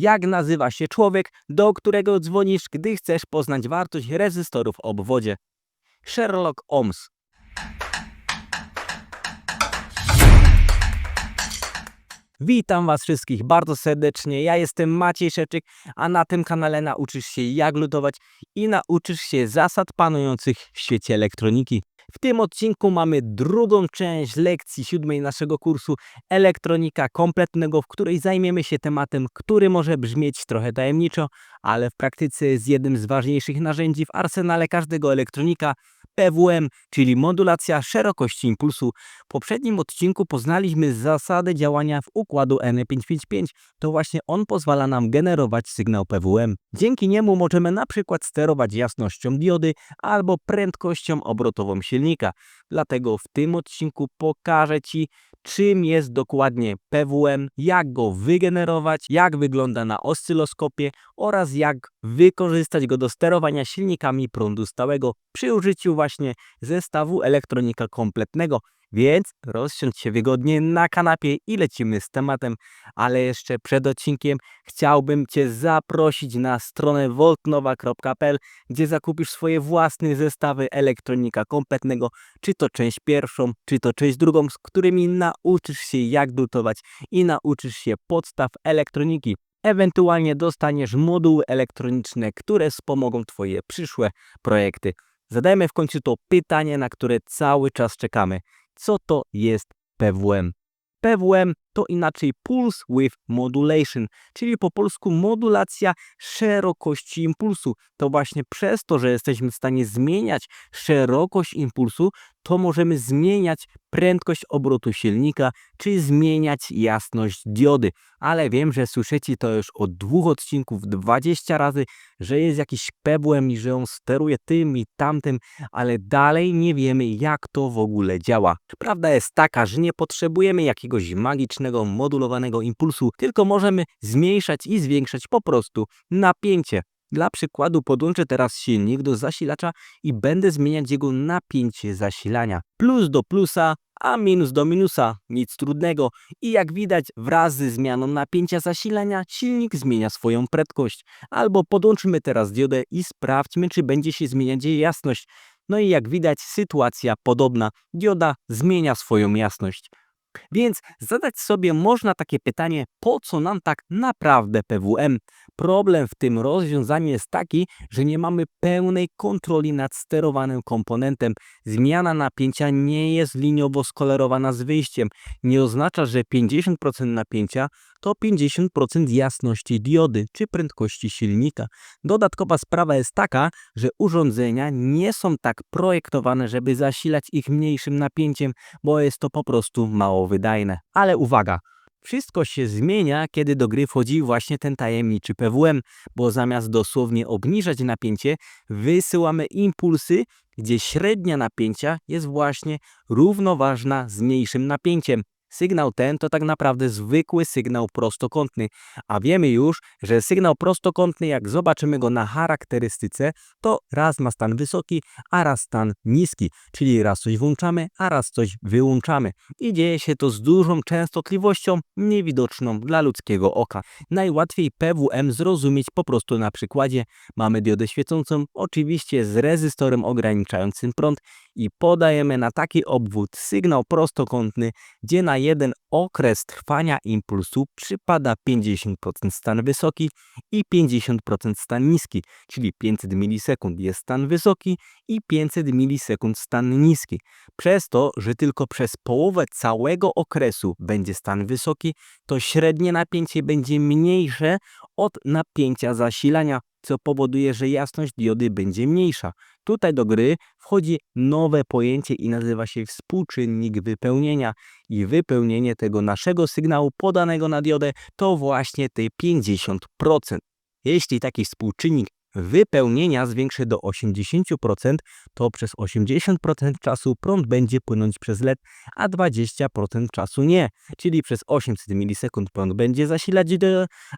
Jak nazywa się człowiek, do którego dzwonisz, gdy chcesz poznać wartość rezystorów w obwodzie? Sherlock Holmes. Witam Was wszystkich bardzo serdecznie. Ja jestem Maciej Szewczyk, a na tym kanale nauczysz się jak lutować i nauczysz się zasad panujących w świecie elektroniki. W tym odcinku mamy drugą część lekcji siódmej naszego kursu Elektronika Kompletnego, w której zajmiemy się tematem, który może brzmieć trochę tajemniczo, ale w praktyce jest jednym z ważniejszych narzędzi w arsenale każdego elektronika, PWM, czyli modulacja szerokości impulsu. W poprzednim odcinku poznaliśmy zasadę działania w układu N555. To właśnie on pozwala nam generować sygnał PWM. Dzięki niemu możemy na przykład sterować jasnością diody albo prędkością obrotową silnika. Dlatego w tym odcinku pokażę Ci, czym jest dokładnie PWM, jak go wygenerować, jak wygląda na oscyloskopie oraz jak wykorzystać go do sterowania silnikami prądu stałego przy użyciu właśnie zestawu elektronika kompletnego. Więc rozsiądź się wygodnie na kanapie i lecimy z tematem, ale jeszcze przed odcinkiem chciałbym Cię zaprosić na stronę voltnowa.pl, gdzie zakupisz swoje własne zestawy elektronika kompletnego, czy to część pierwszą, czy to część drugą, z którymi nauczysz się jak drutować i nauczysz się podstaw elektroniki. Ewentualnie dostaniesz moduły elektroniczne, które wspomogą Twoje przyszłe projekty. Zadajmy w końcu to pytanie, na które cały czas czekamy. Co to jest PWM? PWM to inaczej Pulse Width Modulation, czyli po polsku modulacja szerokości impulsu. To właśnie przez to, że jesteśmy w stanie zmieniać szerokość impulsu, to możemy zmieniać prędkość obrotu silnika, czy zmieniać jasność diody. Ale wiem, że słyszycie to już od dwóch odcinków 20 razy, że jest jakiś PWM i że on steruje tym i tamtym, ale dalej nie wiemy jak to w ogóle działa. Prawda jest taka, że nie potrzebujemy jakiegoś magicznego modulowanego impulsu, tylko możemy zmniejszać i zwiększać po prostu napięcie. Dla przykładu podłączę teraz silnik do zasilacza i będę zmieniać jego napięcie zasilania. Plus do plusa, a minus do minusa. Nic trudnego. I jak widać wraz ze zmianą napięcia zasilania silnik zmienia swoją prędkość. Albo podłączymy teraz diodę i sprawdźmy czy będzie się zmieniać jej jasność. No i jak widać sytuacja podobna. Dioda zmienia swoją jasność. Więc zadać sobie można takie pytanie, po co nam tak naprawdę PWM? Problem w tym rozwiązaniu jest taki, że nie mamy pełnej kontroli nad sterowanym komponentem. Zmiana napięcia nie jest liniowo skolerowana z wyjściem. Nie oznacza, że 50% napięcia to 50% jasności diody czy prędkości silnika. Dodatkowa sprawa jest taka, że urządzenia nie są tak projektowane, żeby zasilać ich mniejszym napięciem, bo jest to po prostu mało wydajne. Ale uwaga! Wszystko się zmienia, kiedy do gry wchodzi właśnie ten tajemniczy PWM, bo zamiast dosłownie obniżać napięcie, wysyłamy impulsy, gdzie średnia napięcia jest właśnie równoważna z mniejszym napięciem. Sygnał ten to tak naprawdę zwykły sygnał prostokątny, a wiemy już, że sygnał prostokątny, jak zobaczymy go na charakterystyce, to raz ma stan wysoki, a raz stan niski, czyli raz coś włączamy, a raz coś wyłączamy. I dzieje się to z dużą częstotliwością niewidoczną dla ludzkiego oka. Najłatwiej PWM zrozumieć po prostu na przykładzie. Mamy diodę świecącą, oczywiście z rezystorem ograniczającym prąd i podajemy na taki obwód sygnał prostokątny, gdzie na jeden okres trwania impulsu przypada 50% stan wysoki i 50% stan niski, czyli 500 milisekund jest stan wysoki i 500 milisekund stan niski. Przez to, że tylko przez połowę całego okresu będzie stan wysoki, to średnie napięcie będzie mniejsze od napięcia zasilania, co powoduje, że jasność diody będzie mniejsza. Tutaj do gry wchodzi nowe pojęcie i nazywa się współczynnik wypełnienia. I wypełnienie tego naszego sygnału podanego na diodę to właśnie te 50%. Jeśli taki współczynnik wypełnienia zwiększy do 80%, to przez 80% czasu prąd będzie płynąć przez LED, a 20% czasu nie. Czyli przez 800 milisekund prąd będzie zasilać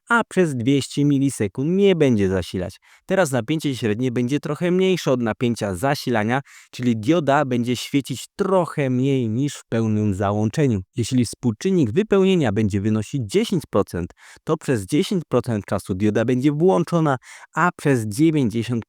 a przez 200 milisekund nie będzie zasilać. Teraz napięcie średnie będzie trochę mniejsze od napięcia zasilania, czyli dioda będzie świecić trochę mniej niż w pełnym załączeniu. Jeśli współczynnik wypełnienia będzie wynosić 10%, to przez 10% czasu dioda będzie włączona, a przez 90%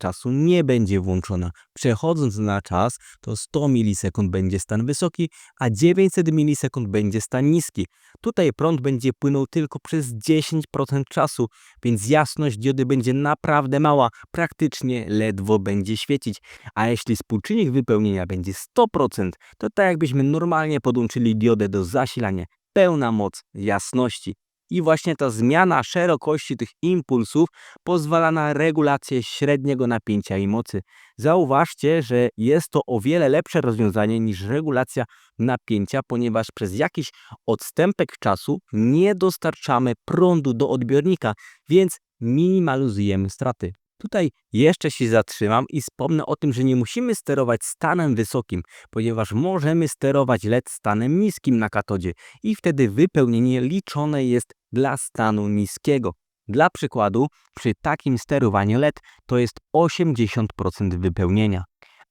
czasu nie będzie włączona. Przechodząc na czas, to 100 milisekund będzie stan wysoki, a 900 milisekund będzie stan niski. Tutaj prąd będzie płynął tylko przez 10% czasu, więc jasność diody będzie naprawdę mała, praktycznie ledwo będzie świecić. A jeśli współczynnik wypełnienia będzie 100%, to tak jakbyśmy normalnie podłączyli diodę do zasilania. Pełna moc jasności. I właśnie ta zmiana szerokości tych impulsów pozwala na regulację średniego napięcia i mocy. Zauważcie, że jest to o wiele lepsze rozwiązanie niż regulacja napięcia, ponieważ przez jakiś odstępek czasu nie dostarczamy prądu do odbiornika, więc minimalizujemy straty. Tutaj jeszcze się zatrzymam i wspomnę o tym, że nie musimy sterować stanem wysokim, ponieważ możemy sterować LED stanem niskim na katodzie i wtedy wypełnienie liczone jest dla stanu niskiego. Dla przykładu, przy takim sterowaniu LED to jest 80% wypełnienia.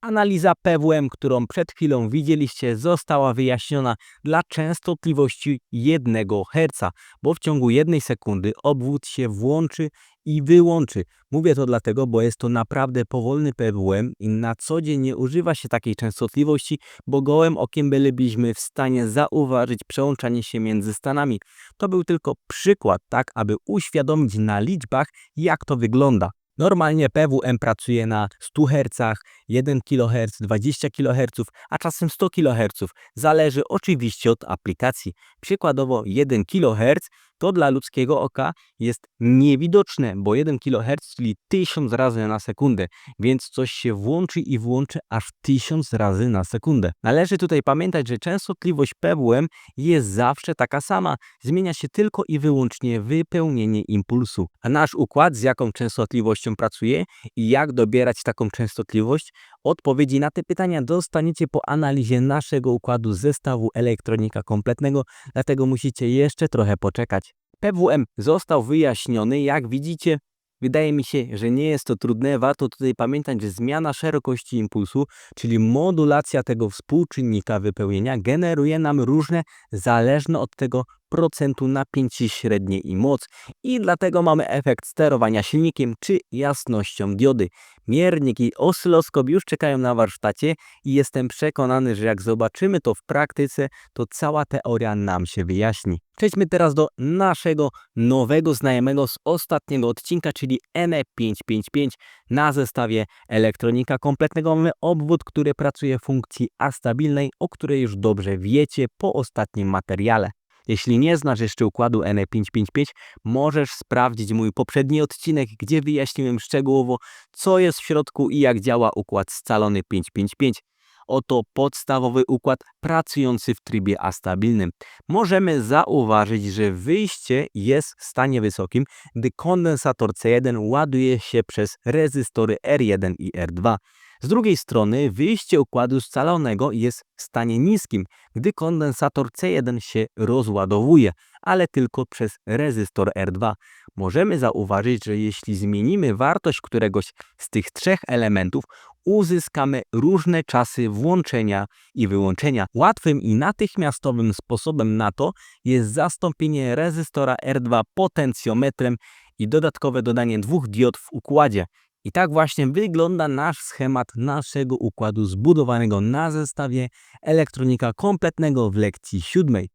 Analiza PWM, którą przed chwilą widzieliście, została wyjaśniona dla częstotliwości 1 Hz, bo w ciągu jednej sekundy obwód się włączy i wyłączy. Mówię to dlatego, bo jest to naprawdę powolny PWM i na co dzień nie używa się takiej częstotliwości, bo gołym okiem bylibyśmy w stanie zauważyć przełączanie się między stanami. To był tylko przykład, tak aby uświadomić na liczbach, jak to wygląda. Normalnie PWM pracuje na 100 Hz, 1 kHz, 20 kHz, a czasem 100 kHz. Zależy oczywiście od aplikacji. Przykładowo 1 kHz to dla ludzkiego oka jest niewidoczne, bo 1 kHz, czyli 1000 razy na sekundę, więc coś się włączy i włączy aż 1000 razy na sekundę. Należy tutaj pamiętać, że częstotliwość PWM jest zawsze taka sama, zmienia się tylko i wyłącznie wypełnienie impulsu. A nasz układ z jaką częstotliwością pracuje i jak dobierać taką częstotliwość, odpowiedzi na te pytania dostaniecie po analizie naszego układu zestawu elektronika kompletnego, dlatego musicie jeszcze trochę poczekać. PWM został wyjaśniony, jak widzicie, wydaje mi się, że nie jest to trudne. Warto tutaj pamiętać, że zmiana szerokości impulsu, czyli modulacja tego współczynnika wypełnienia, generuje nam różne, zależne od tego procentu napięcie średnie i moc i dlatego mamy efekt sterowania silnikiem czy jasnością diody. Miernik i oscyloskop już czekają na warsztacie i jestem przekonany, że jak zobaczymy to w praktyce, to cała teoria nam się wyjaśni. Przejdźmy teraz do naszego nowego znajomego z ostatniego odcinka, czyli NE555 na zestawie elektronika kompletnego mamy obwód, który pracuje w funkcji astabilnej, o której już dobrze wiecie po ostatnim materiale. Jeśli nie znasz jeszcze układu NE555, możesz sprawdzić mój poprzedni odcinek, gdzie wyjaśniłem szczegółowo, co jest w środku i jak działa układ scalony 555. Oto podstawowy układ pracujący w trybie astabilnym. Możemy zauważyć, że wyjście jest w stanie wysokim, gdy kondensator C1 ładuje się przez rezystory R1 i R2. Z drugiej strony wyjście układu scalonego jest w stanie niskim, gdy kondensator C1 się rozładowuje, ale tylko przez rezystor R2. Możemy zauważyć, że jeśli zmienimy wartość któregoś z tych trzech elementów, uzyskamy różne czasy włączenia i wyłączenia. Łatwym i natychmiastowym sposobem na to jest zastąpienie rezystora R2 potencjometrem i dodatkowe dodanie dwóch diod w układzie. I tak właśnie wygląda nasz schemat naszego układu zbudowanego na zestawie elektronika kompletnego w lekcji siódmej.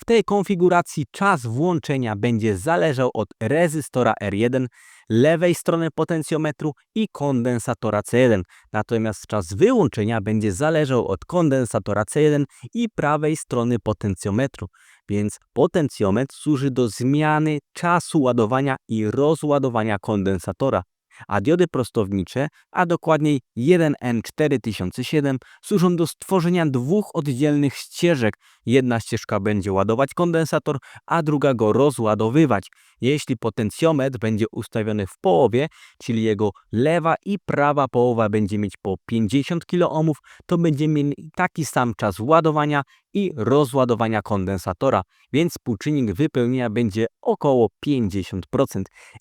W tej konfiguracji czas włączenia będzie zależał od rezystora R1, lewej strony potencjometru i kondensatora C1. Natomiast czas wyłączenia będzie zależał od kondensatora C1 i prawej strony potencjometru. Więc potencjometr służy do zmiany czasu ładowania i rozładowania kondensatora. A diody prostownicze, a dokładniej 1N4007 służą do stworzenia dwóch oddzielnych ścieżek. Jedna ścieżka będzie ładować kondensator, a druga go rozładowywać. Jeśli potencjometr będzie ustawiony w połowie, czyli jego lewa i prawa połowa będzie mieć po 50 kΩ, to będziemy mieli taki sam czas ładowania i rozładowania kondensatora, więc współczynnik wypełnienia będzie około 50%.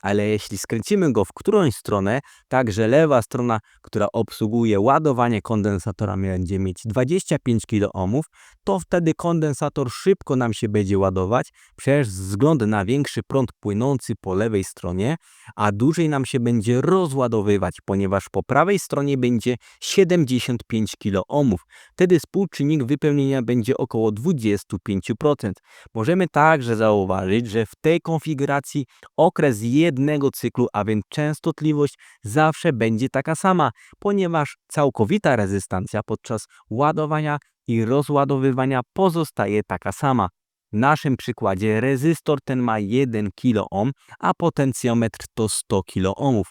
Ale jeśli skręcimy go w którąś stronę, tak że lewa strona, która obsługuje ładowanie kondensatora będzie mieć 25 kΩ, to wtedy kondensator szybko nam się będzie ładować przez wzgląd na większy prąd płynący po lewej stronie, a dłużej nam się będzie rozładowywać, ponieważ po prawej stronie będzie 75 kΩ. Wtedy współczynnik wypełnienia będzie około 25%. Możemy także zauważyć, że w tej konfiguracji okres jednego cyklu, a więc częstotliwość zawsze będzie taka sama, ponieważ całkowita rezystancja podczas ładowania i rozładowywania pozostaje taka sama. W naszym przykładzie rezystor ten ma 1 kΩ, a potencjometr to 100 kΩ.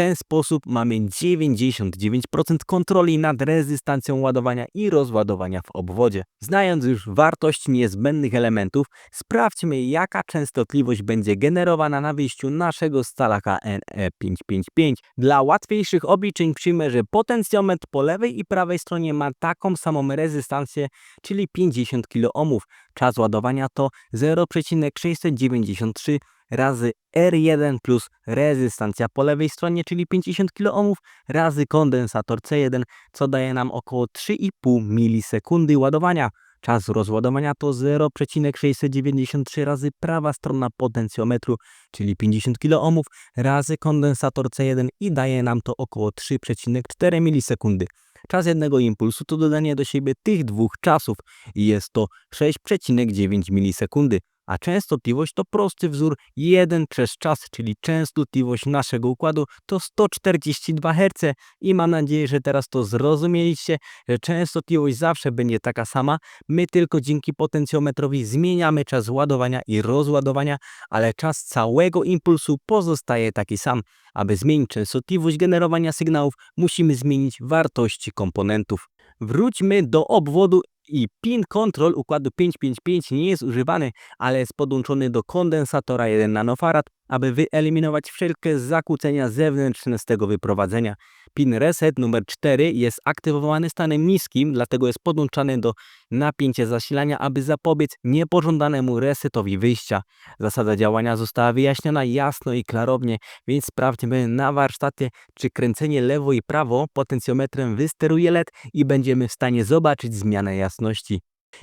Ten sposób mamy 99% kontroli nad rezystancją ładowania i rozładowania w obwodzie. Znając już wartość niezbędnych elementów, sprawdźmy jaka częstotliwość będzie generowana na wyjściu naszego scalaka NE555. Dla łatwiejszych obliczeń przyjmę, że potencjometr po lewej i prawej stronie ma taką samą rezystancję, czyli 50 kΩ. Czas ładowania to 0,693 razy R1 plus rezystancja po lewej stronie, czyli 50 kΩ, razy kondensator C1, co daje nam około 3,5 milisekundy ładowania. Czas rozładowania to 0,693 razy prawa strona potencjometru, czyli 50 kΩ, razy kondensator C1 i daje nam to około 3,4 milisekundy. Czas jednego impulsu to dodanie do siebie tych dwóch czasów i jest to 6,9 milisekundy a częstotliwość to prosty wzór 1 przez czas, czyli częstotliwość naszego układu to 142 Hz i mam nadzieję, że teraz to zrozumieliście, że częstotliwość zawsze będzie taka sama, my tylko dzięki potencjometrowi zmieniamy czas ładowania i rozładowania, ale czas całego impulsu pozostaje taki sam. Aby zmienić częstotliwość generowania sygnałów, musimy zmienić wartości komponentów. Wróćmy do obwodu i pin control układu 555 nie jest używany, ale jest podłączony do kondensatora 1 nanofarad, aby wyeliminować wszelkie zakłócenia zewnętrzne z tego wyprowadzenia. Pin reset numer 4 jest aktywowany stanem niskim, dlatego jest podłączany do napięcia zasilania, aby zapobiec niepożądanemu resetowi wyjścia. Zasada działania została wyjaśniona jasno i klarownie, więc sprawdźmy na warsztacie, czy kręcenie lewo i prawo potencjometrem wysteruje LED i będziemy w stanie zobaczyć zmianę jasności.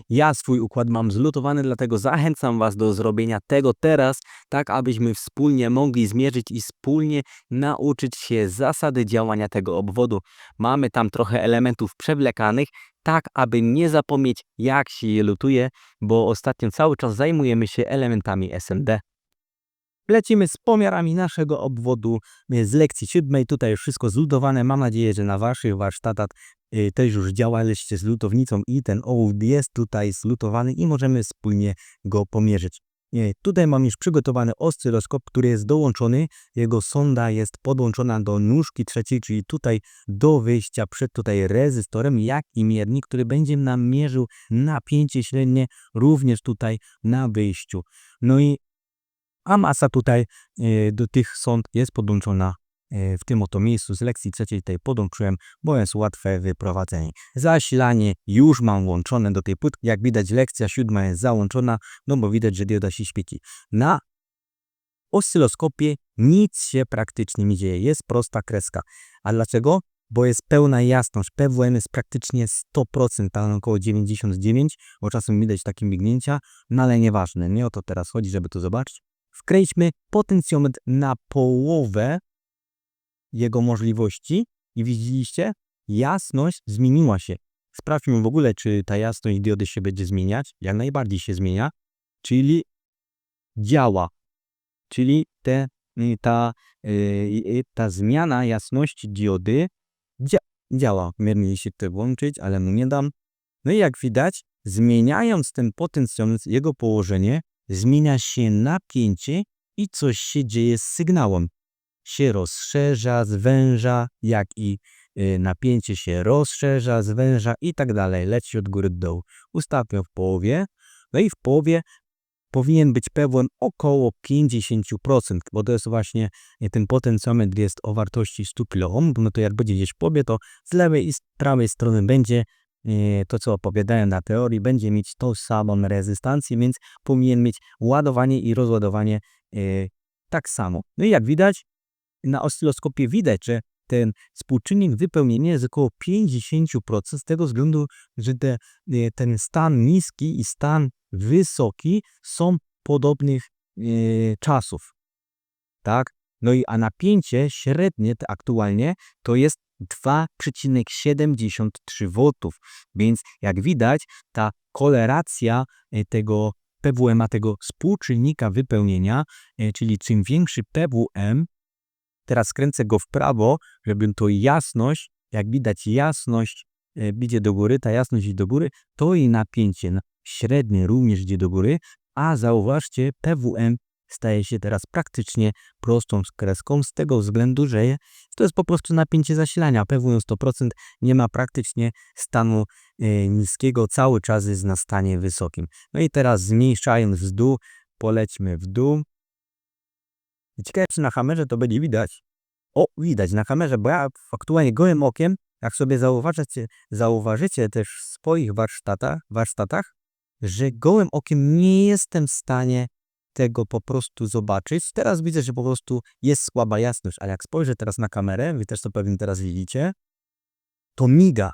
Ja swój układ mam zlutowany, dlatego zachęcam Was do zrobienia tego teraz, tak abyśmy wspólnie mogli zmierzyć i wspólnie nauczyć się zasady działania tego obwodu. Mamy tam trochę elementów przewlekanych, tak aby nie zapomnieć jak się je lutuje, bo ostatnio cały czas zajmujemy się elementami SMD. Lecimy z pomiarami naszego obwodu y, z lekcji siódmej. Tutaj już wszystko zlutowane. Mam nadzieję, że na Waszych warsztatach y, też już działaliście z lutownicą i ten ołów jest tutaj zlutowany i możemy wspólnie go pomierzyć. Y, Tutaj mam już przygotowany oscyloskop, który jest dołączony. Jego sonda jest podłączona do nóżki trzeciej, czyli tutaj do wyjścia przed tutaj rezystorem, jak i miernik, który będzie nam mierzył napięcie średnie również tutaj na wyjściu. No i a masa tutaj e, do tych sond jest podłączona e, w tym oto miejscu z lekcji trzeciej tutaj podłączyłem, bo jest łatwe wyprowadzenie. Zasilanie już mam włączone do tej płytki. Jak widać lekcja siódma jest załączona, no bo widać, że dioda się świeci. Na oscyloskopie nic się praktycznie nie dzieje. Jest prosta kreska. A dlaczego? Bo jest pełna jasność. PWM jest praktycznie 100%, tam około 99%, bo czasem widać takie mignięcia, no ale nieważne. Nie o to teraz chodzi, żeby to zobaczyć wkręćmy potencjometr na połowę jego możliwości i widzieliście, jasność zmieniła się. Sprawdźmy w ogóle, czy ta jasność diody się będzie zmieniać. Jak najbardziej się zmienia, czyli działa. Czyli te, y, ta, yy, ta zmiana jasności diody dzia działa. Miernie się to włączyć, ale mu nie dam. No i jak widać, zmieniając ten potencjometr, jego położenie, zmienia się napięcie i coś się dzieje z sygnałem. się rozszerza, zwęża, jak i y, napięcie się rozszerza, zwęża i tak dalej. Leci od góry do dołu. Ustawmy w połowie. No i w połowie powinien być pewien około 50%, bo to jest właśnie e, ten potencjometr jest o wartości 100 kΩ, no to jak będzie gdzieś w połowie, to z lewej i z prawej strony będzie to, co opowiadałem na teorii, będzie mieć tą samą rezystancję, więc powinien mieć ładowanie i rozładowanie e, tak samo. No i jak widać, na oscyloskopie widać, że ten współczynnik wypełnienia jest około 50% z tego względu, że te, e, ten stan niski i stan wysoki są podobnych e, czasów. Tak? No i a napięcie średnie aktualnie to jest 2,73 V. Więc jak widać, ta koleracja e, tego PWM, tego współczynnika wypełnienia, e, czyli czym większy PWM, teraz kręcę go w prawo, żeby to jasność, jak widać jasność e, idzie do góry, ta jasność idzie do góry, to i napięcie na- średnie również idzie do góry, a zauważcie, PWM staje się teraz praktycznie prostą kreską z tego względu, że to jest po prostu napięcie zasilania. PWM 100% nie ma praktycznie stanu e, niskiego, cały czas jest na stanie wysokim. No i teraz zmniejszając w dół, polećmy w dół. Ciekawe, czy na kamerze to będzie widać. O, widać na kamerze, bo ja aktualnie gołym okiem, jak sobie zauważycie, zauważycie też w swoich warsztatach, warsztatach, że gołym okiem nie jestem w stanie tego po prostu zobaczyć. Teraz widzę, że po prostu jest słaba jasność, ale jak spojrzę teraz na kamerę, wy też to pewnie teraz widzicie, to miga.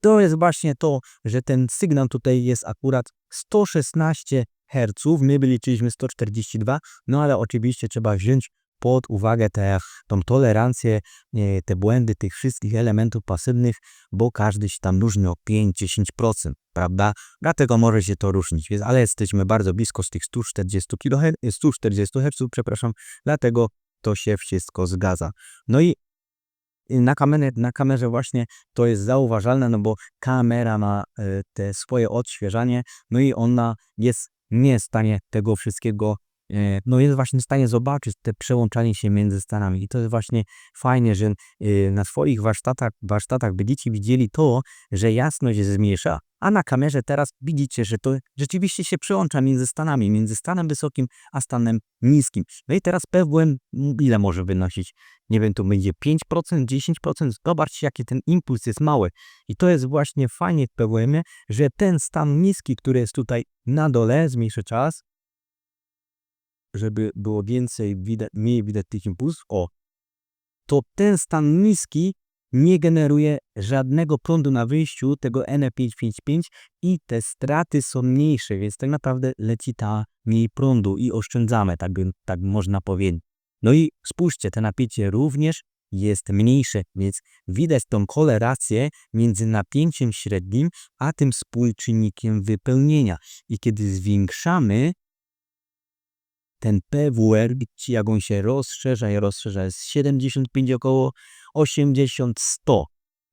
To jest właśnie to, że ten sygnał tutaj jest akurat 116 Hz, my wyliczyliśmy 142, no ale oczywiście trzeba wziąć pod uwagę tę tą tolerancję, e, te błędy tych wszystkich elementów pasywnych, bo każdy się tam różni o 5-10%, prawda? Dlatego może się to różnić, ale jesteśmy bardzo blisko z tych 140 kHz, 140 Hz, przepraszam, dlatego to się wszystko zgadza. No i na, kamerę, na kamerze właśnie to jest zauważalne, no bo kamera ma e, te swoje odświeżanie, no i ona jest nie w stanie tego wszystkiego, no jest właśnie w stanie zobaczyć te przełączanie się między stanami. I to jest właśnie fajnie, że e, na swoich warsztatach, warsztatach będziecie widzieli to, że jasność się zmniejsza, a na kamerze teraz widzicie, że to rzeczywiście się przełącza między stanami, między stanem wysokim a stanem niskim. No i teraz PWM ile może wynosić? nie wiem, to będzie 5%, 10%. Zobaczcie, jaki ten impuls jest mały. I to jest właśnie fajnie w PWM-ie, że ten stan niski, który jest tutaj na dole, zmniejszę czas, żeby było więcej, widać, mniej widać tych impulsów, o, to ten stan niski nie generuje żadnego prądu na wyjściu tego NE555 i te straty są mniejsze, więc tak naprawdę leci ta mniej prądu i oszczędzamy, tak, tak można powiedzieć. No i spójrzcie, te napięcie również jest mniejsze, więc widać tą kolerację między napięciem średnim a tym współczynnikiem wypełnienia. I kiedy zwiększamy ten PWR, jak on się rozszerza i rozszerza, jest 75 około 80, 100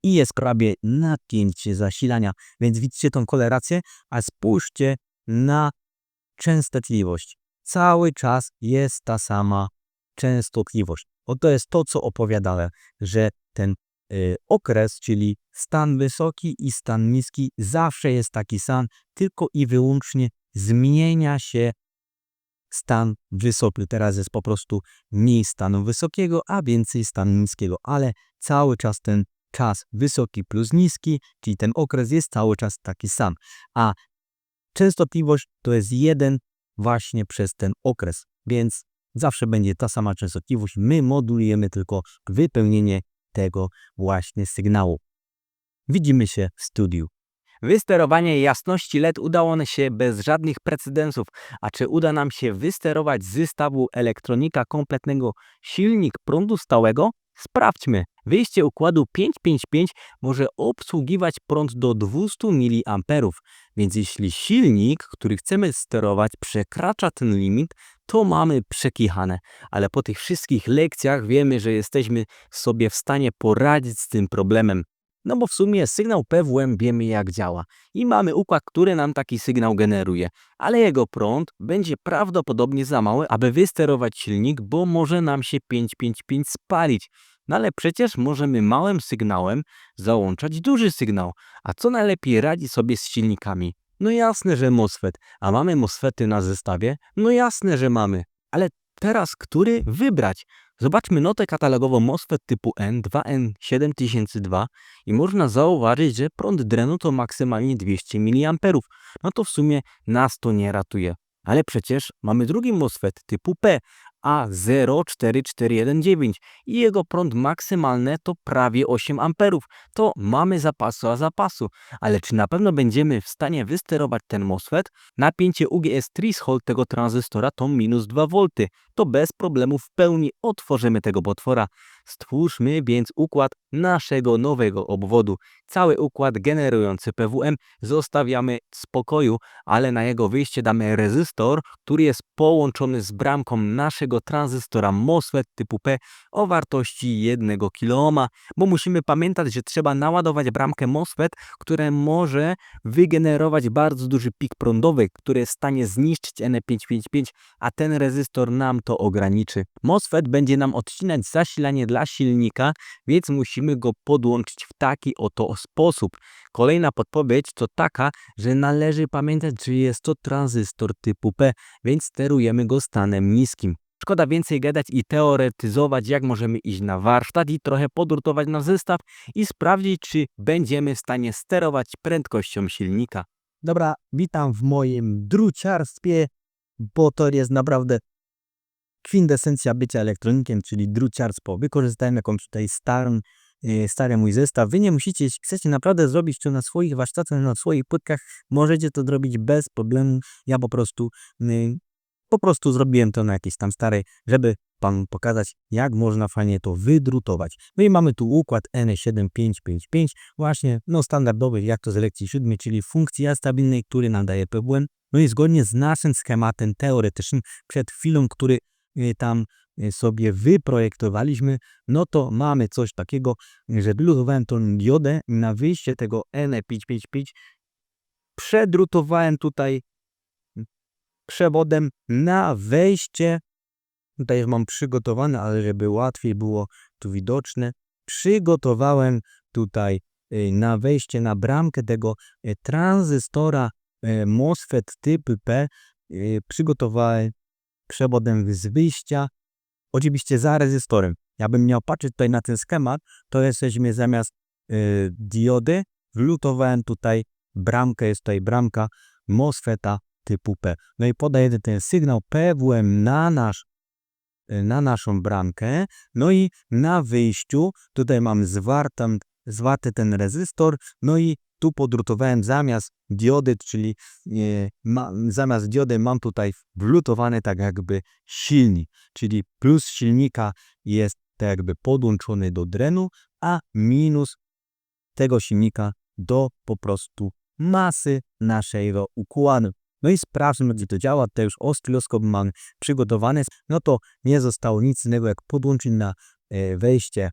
i jest prawie napięcie zasilania, więc widzicie tą kolerację, a spójrzcie na częstotliwość. Cały czas jest ta sama częstotliwość. Oto jest to, co opowiadałem, że ten y, okres, czyli stan wysoki i stan niski, zawsze jest taki sam, tylko i wyłącznie zmienia się stan wysoki. Teraz jest po prostu mniej stanu wysokiego, a więcej stanu niskiego, ale cały czas ten czas wysoki plus niski, czyli ten okres jest cały czas taki sam. A częstotliwość to jest jeden właśnie przez ten okres, więc zawsze będzie ta sama częstotliwość. My modulujemy tylko wypełnienie tego właśnie sygnału. Widzimy się w studiu. Wysterowanie jasności LED udało nam się bez żadnych precedensów. A czy uda nam się wysterować z zestawu elektronika kompletnego silnik prądu stałego? Sprawdźmy. Wyjście układu 555 może obsługiwać prąd do 200 mA, więc jeśli silnik, który chcemy sterować, przekracza ten limit, to mamy przekichane. Ale po tych wszystkich lekcjach wiemy, że jesteśmy sobie w stanie poradzić z tym problemem. No bo w sumie sygnał PWM wiemy jak działa i mamy układ, który nam taki sygnał generuje, ale jego prąd będzie prawdopodobnie za mały, aby wysterować silnik, bo może nam się 555 spalić. No ale przecież możemy małym sygnałem załączać duży sygnał. A co najlepiej radzi sobie z silnikami? No jasne, że MOSFET. A mamy MOSFETy na zestawie? No jasne, że mamy. Ale teraz który wybrać? Zobaczmy notę katalogową MOSFET typu N 2N7002 i można zauważyć, że prąd drenu to maksymalnie 200 mA. No to w sumie nas to nie ratuje. Ale przecież mamy drugi MOSFET typu P A04419 i jego prąd maksymalny to prawie 8 A. To mamy zapasu a zapasu. Ale czy na pewno będziemy w stanie wysterować ten MOSFET? Napięcie UGS threshold tego tranzystora to minus 2 V. To bez problemu w pełni otworzymy tego potwora. Stwórzmy więc układ naszego nowego obwodu. Cały układ generujący PWM zostawiamy w spokoju, ale na jego wyjście damy rezystor, który jest połączony z bramką naszego tranzystora MOSFET typu P o wartości 1 kΩ, bo musimy pamiętać, że trzeba naładować bramkę MOSFET, która może wygenerować bardzo duży pik prądowy, który jest w stanie zniszczyć NE555, a ten rezystor nam to ograniczy. MOSFET będzie nam odcinać zasilanie dla silnika, więc musimy go podłączyć w taki oto sposób. Kolejna podpowiedź to taka, że należy pamiętać, że jest to tranzystor typu P, więc sterujemy go stanem niskim. Szkoda więcej gadać i teoretyzować, jak możemy iść na warsztat i trochę podrutować na zestaw i sprawdzić, czy będziemy w stanie sterować prędkością silnika. Dobra, witam w moim druciarstwie, bo to jest naprawdę kwintesencja bycia elektronikiem, czyli druciarstwo. Wykorzystałem jakąś tutaj starą, e, stary mój zestaw. Wy nie musicie, jeśli chcecie naprawdę zrobić to na swoich warsztatach, na swoich płytkach, możecie to zrobić bez problemu. Ja po prostu, po prostu zrobiłem to na jakiejś tam starej, żeby Panu pokazać, jak można fajnie to wydrutować. No i mamy tu układ N7555, właśnie no standardowy, jak to z lekcji 7, czyli funkcja stabilnej, który nadaje PWM. No i zgodnie z naszym schematem teoretycznym przed chwilą, który y, tam y, sobie wyprojektowaliśmy, no to mamy coś takiego, że blokowałem tą diodę na wyjście tego NE555 przedrutowałem tutaj przewodem na wejście. Tutaj mam przygotowane, ale żeby łatwiej było tu widoczne, przygotowałem tutaj y, na wejście na bramkę tego y, tranzystora y, MOSFET typu P. Przygotowałem przewodem z wyjścia, oczywiście za rezystorem. Ja bym miał patrzeć tutaj na ten schemat, to jesteśmy zamiast diody, wlutowałem tutaj bramkę, jest tutaj bramka MOSFETA typu P. No i podaję ten sygnał PWM na nasz na naszą bramkę, no i na wyjściu tutaj mam zwartą, zwarty ten rezystor, no i tu podrutowałem zamiast diody, czyli e, ma, zamiast diody mam tutaj wlutowany tak jakby silnik, czyli plus silnika jest tak jakby podłączony do drenu, a minus tego silnika do po prostu masy naszego układu. No i sprawdźmy, gdzie to działa. Tutaj już oscyloskop mam przygotowany. No to nie zostało nic innego, jak podłączyć na e, wejście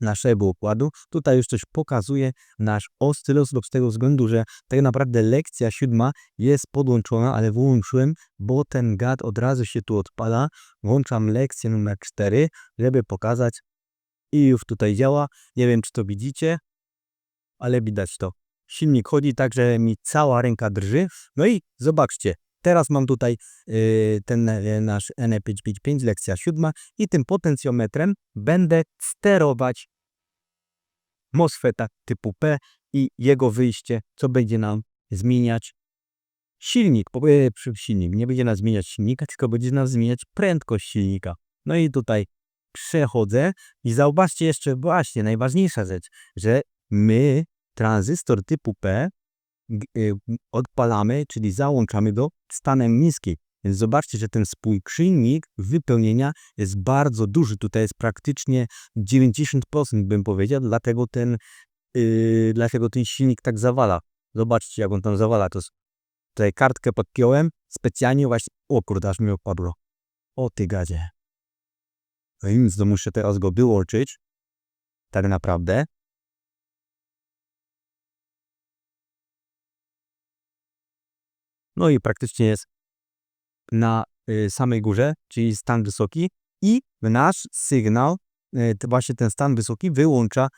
naszego układu. Tutaj już coś pokazuje nasz oscyloskop z tego względu, że tak naprawdę lekcja siódma jest podłączona, ale wyłączyłem, bo ten gad od razu się tu odpala. Włączam lekcję numer 4, żeby pokazać i już tutaj działa. Nie wiem, czy to widzicie, ale widać to. Silnik chodzi tak, że mi cała ręka drży. No i zobaczcie, teraz mam tutaj y, ten y, nasz NE555, lekcja siódma i tym potencjometrem będę sterować MOSFETA typu P i jego wyjście, co będzie nam zmieniać silnik, przy- silnik, nie będzie nam zmieniać silnika, tylko będzie nam zmieniać prędkość silnika. No i tutaj przechodzę i zauważcie jeszcze właśnie najważniejsza rzecz, że my tranzystor typu P y, odpalamy, czyli załączamy go stanem niskim. Więc zobaczcie, że ten współczynnik wypełnienia jest bardzo duży. Tutaj jest praktycznie 90% bym powiedział, dlatego ten, yy, dlatego ten silnik tak zawala. Zobaczcie, jak on tam zawala. To tutaj kartkę podpiąłem specjalnie właśnie. O kurde, aż mi opadło. O ty gadzie. No i nic, to muszę teraz go wyłączyć. Tak naprawdę. No i praktycznie jest na y, samej górze, czyli stan wysoki i nasz sygnał, y, właśnie ten stan wysoki wyłącza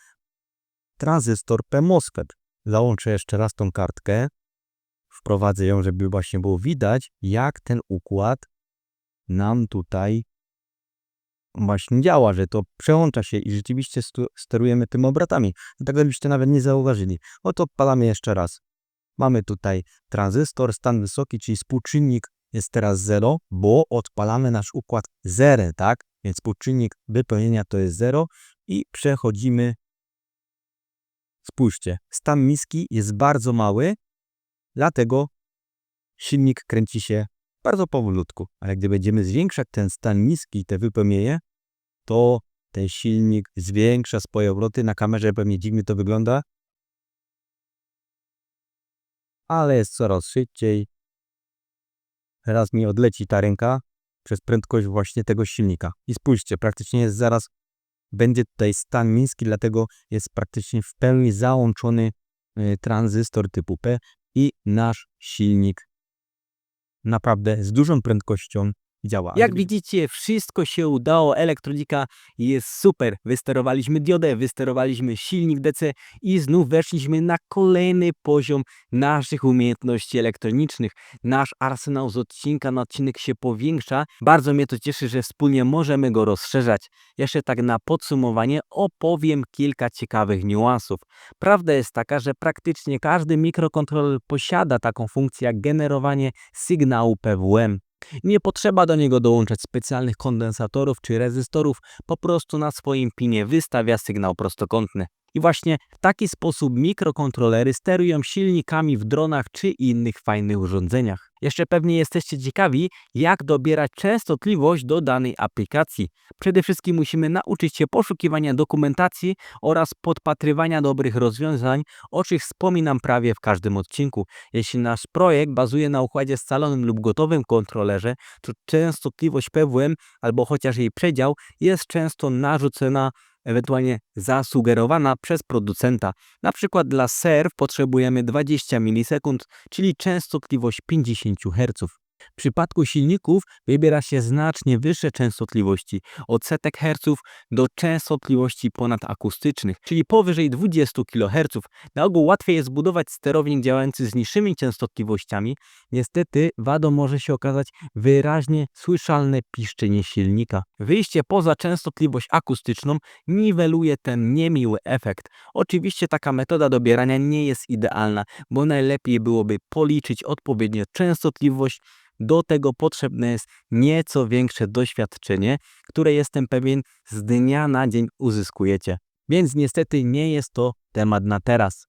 tranzystor PMOSFET. Załączę jeszcze raz tą kartkę, wprowadzę ją, żeby właśnie było widać, jak ten układ nam tutaj właśnie działa, że to przełącza się i rzeczywiście sterujemy tym obrotami. Tego byście nawet nie zauważyli. Oto odpalamy jeszcze raz. Mamy tutaj tranzystor, stan wysoki, czyli współczynnik jest teraz 0, bo odpalamy nasz układ 0, tak? Więc współczynnik wypełnienia to jest 0 i przechodzimy. Spójrzcie, stan niski jest bardzo mały, dlatego silnik kręci się bardzo powolutku. Ale gdy będziemy zwiększać ten stan niski, te wypełnienie, to ten silnik zwiększa swoje obroty. Na kamerze pewnie dziwnie to wygląda, ale jest coraz szybciej. Teraz mi odleci ta ręka przez prędkość właśnie tego silnika. I spójrzcie, praktycznie jest zaraz, będzie tutaj stan niski, dlatego jest praktycznie w pełni załączony y, tranzystor typu P i nasz silnik naprawdę z dużą prędkością działa. Jak Gdyby- widzicie, wszystko się udało, elektronika jest super. Wysterowaliśmy diodę, wysterowaliśmy silnik DC i znów weszliśmy na kolejny poziom naszych umiejętności elektronicznych. Nasz arsenał z odcinka na odcinek się powiększa. Bardzo mnie to cieszy, że wspólnie możemy go rozszerzać. Jeszcze tak na podsumowanie opowiem kilka ciekawych niuansów. Prawda jest taka, że praktycznie każdy mikrokontroler posiada taką funkcję jak generowanie sygnału PWM. Nie potrzeba do niego dołączać specjalnych kondensatorów czy rezystorów, po prostu na swoim pinie wystawia sygnał prostokątny. I właśnie w taki sposób mikrokontrolery sterują silnikami w dronach czy innych fajnych urządzeniach. Jeszcze pewnie jesteście ciekawi, jak dobierać częstotliwość do danej aplikacji. Przede wszystkim musimy nauczyć się poszukiwania dokumentacji oraz podpatrywania dobrych rozwiązań, o czym wspominam prawie w każdym odcinku. Jeśli nasz projekt bazuje na układzie scalonym lub gotowym kontrolerze, to częstotliwość PWM albo chociaż jej przedział jest często narzucona, ewentualnie zasugerowana przez producenta. Na przykład dla serw potrzebujemy 20 milisekund, czyli częstotliwość 50 Hz. W przypadku silników wybiera się znacznie wyższe częstotliwości, od setek herców do częstotliwości ponadakustycznych, czyli powyżej 20 kHz. Na ogół łatwiej jest zbudować sterownik działający z niższymi częstotliwościami. Niestety wadą może się okazać wyraźnie słyszalne piszczenie silnika. Wyjście poza częstotliwość akustyczną niweluje ten niemiły efekt. Oczywiście taka metoda dobierania nie jest idealna, bo najlepiej byłoby policzyć odpowiednio częstotliwość. Do tego potrzebne jest nieco większe doświadczenie, które jestem pewien z dnia na dzień uzyskujecie. Więc niestety nie jest to temat na teraz.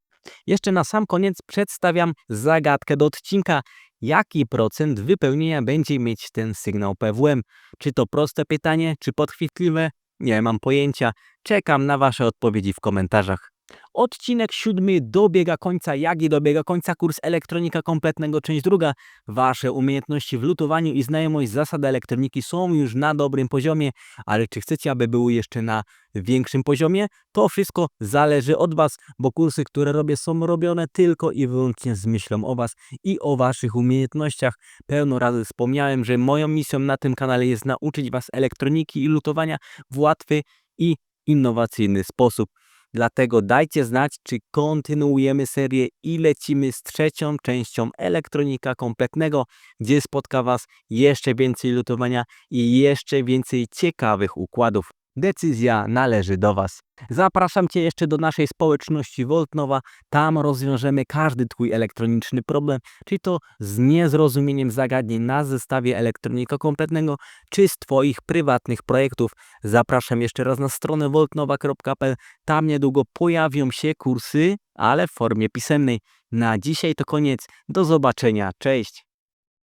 Jeszcze na sam koniec przedstawiam zagadkę do odcinka. Jaki procent wypełnienia będzie mieć ten sygnał PWM? Czy to proste pytanie, czy podchwytliwe? Nie mam pojęcia. Czekam na Wasze odpowiedzi w komentarzach. Odcinek siódmy dobiega końca, jak i dobiega końca kurs elektronika kompletnego, część druga. Wasze umiejętności w lutowaniu i znajomość zasad elektroniki są już na dobrym poziomie, ale czy chcecie, aby były jeszcze na większym poziomie? To wszystko zależy od Was, bo kursy, które robię, są robione tylko i wyłącznie z myślą o Was i o Waszych umiejętnościach. Pełno razy wspomniałem, że moją misją na tym kanale jest nauczyć Was elektroniki i lutowania w łatwy i innowacyjny sposób. Dlatego dajcie znać, czy kontynuujemy serię i lecimy z trzecią częścią elektronika kompletnego, gdzie spotka Was jeszcze więcej lutowania i jeszcze więcej ciekawych układów. Decyzja należy do Was. Zapraszam Cię jeszcze do naszej społeczności Voltnowa. Tam rozwiążemy każdy Twój elektroniczny problem, czy to z niezrozumieniem zagadnień na zestawie elektronika kompletnego, czy z Twoich prywatnych projektów. Zapraszam jeszcze raz na stronę voltnowa.pl. Tam niedługo pojawią się kursy, ale w formie pisemnej. Na dzisiaj to koniec. Do zobaczenia. Cześć.